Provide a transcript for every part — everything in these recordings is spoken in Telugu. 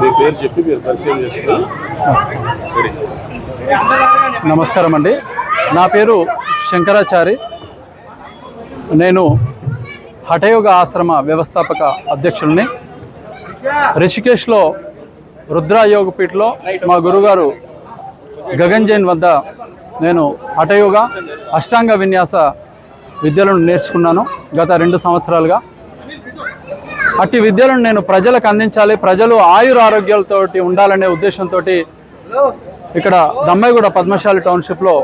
మీ పేరు చెప్పి మీరు పరిచయం చేసుకుని నమస్కారం అండి. నా పేరు శంకరాచారి. నేను హఠయోగ ఆశ్రమ వ్యవస్థాపక అధ్యక్షుల్ని. రిషికేష్లో రుద్ర యోగపీఠలో మా గురుగారు గగన్ జైన్ వద్ద నేను హఠయోగ అష్టాంగ విన్యాస విద్యలను నేర్చుకున్నాను గత రెండు సంవత్సరాలుగా. అట్టి విద్యలను నేను ప్రజలకు అందించాలి. ప్రజలు ఆయుర ఆరోగ్యాలతోటి ఉండాలనే ఉద్దేశంతో ఇక్కడ దమ్మాయిగూడ పద్మశాలి టౌన్షిప్లో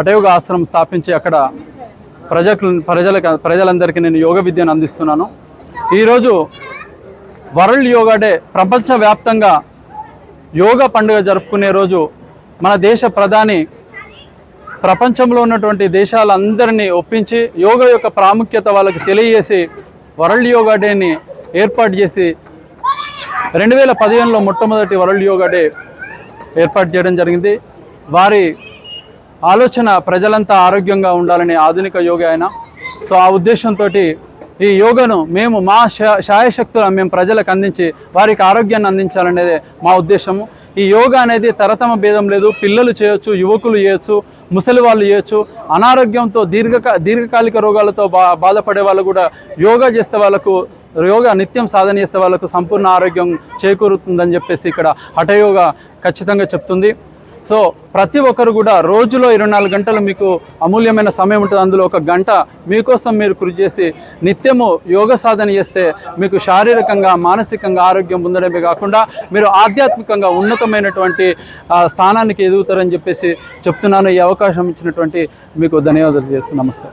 అటయోగ ఆశ్రమం స్థాపించి అక్కడ ప్రజలకు ప్రజలకు ప్రజలందరికీ నేను యోగ విద్యను అందిస్తున్నాను. ఈరోజు వరల్డ్ యోగా డే ప్రపంచవ్యాప్తంగా యోగా పండుగ జరుపుకునే రోజు మన దేశ ప్రధాని ప్రపంచంలో ఉన్నటువంటి దేశాలందరినీ ఒప్పించి యోగా యొక్క ప్రాముఖ్యత వాళ్ళకి తెలియజేసి వరల్డ్ యోగా డేని ఏర్పాటు చేసి రెండు వేల పదిహేనులో మొట్టమొదటి వరల్డ్ యోగా డే ఏర్పాటు చేయడం జరిగింది. వారి ఆలోచన ప్రజలంతా ఆరోగ్యంగా ఉండాలనే ఆధునిక యోగా ఆయన. సో ఆ ఉద్దేశంతో ఈ యోగను మేము మా శా- శాయశక్తులను మేము ప్రజలకు అందించి వారికి ఆరోగ్యాన్ని అందించాలనేదే మా ఉద్దేశము. ఈ యోగా అనేది తరతమ భేదం లేదు. పిల్లలు చేయొచ్చు యువకులు చేయొచ్చు ముసలి వాళ్ళు చేయొచ్చు. అనారోగ్యంతో దీర్ఘక దీర్ఘకాలిక రోగాలతో బా బాధపడే వాళ్ళు కూడా యోగా చేస్తే వాళ్ళకు యోగా నిత్యం సాధన చేస్తే వాళ్ళకు సంపూర్ణ ఆరోగ్యం చేకూరుతుందని చెప్పేసి ఇక్కడ హఠయోగా ఖచ్చితంగా చెప్తుంది. సో ప్రతి ఒక్కరు కూడా రోజులో ఇరవై నాలుగు గంటలు మీకు అమూల్యమైన సమయం ఉంటుంది. అందులో ఒక గంట మీకోసం మీరు కృషి చేసి నిత్యము యోగ సాధన చేస్తే మీకు శారీరకంగా మానసికంగా ఆరోగ్యం ఉండడమే కాకుండా మీరు ఆధ్యాత్మికంగా ఉన్నతమైనటువంటి స్థానానికి ఎదుగుతారని చెప్పేసి చెప్తున్నాను. ఈ అవకాశం ఇచ్చినటువంటి మీకు ధన్యవాదాలు చేస్తూ నమస్తే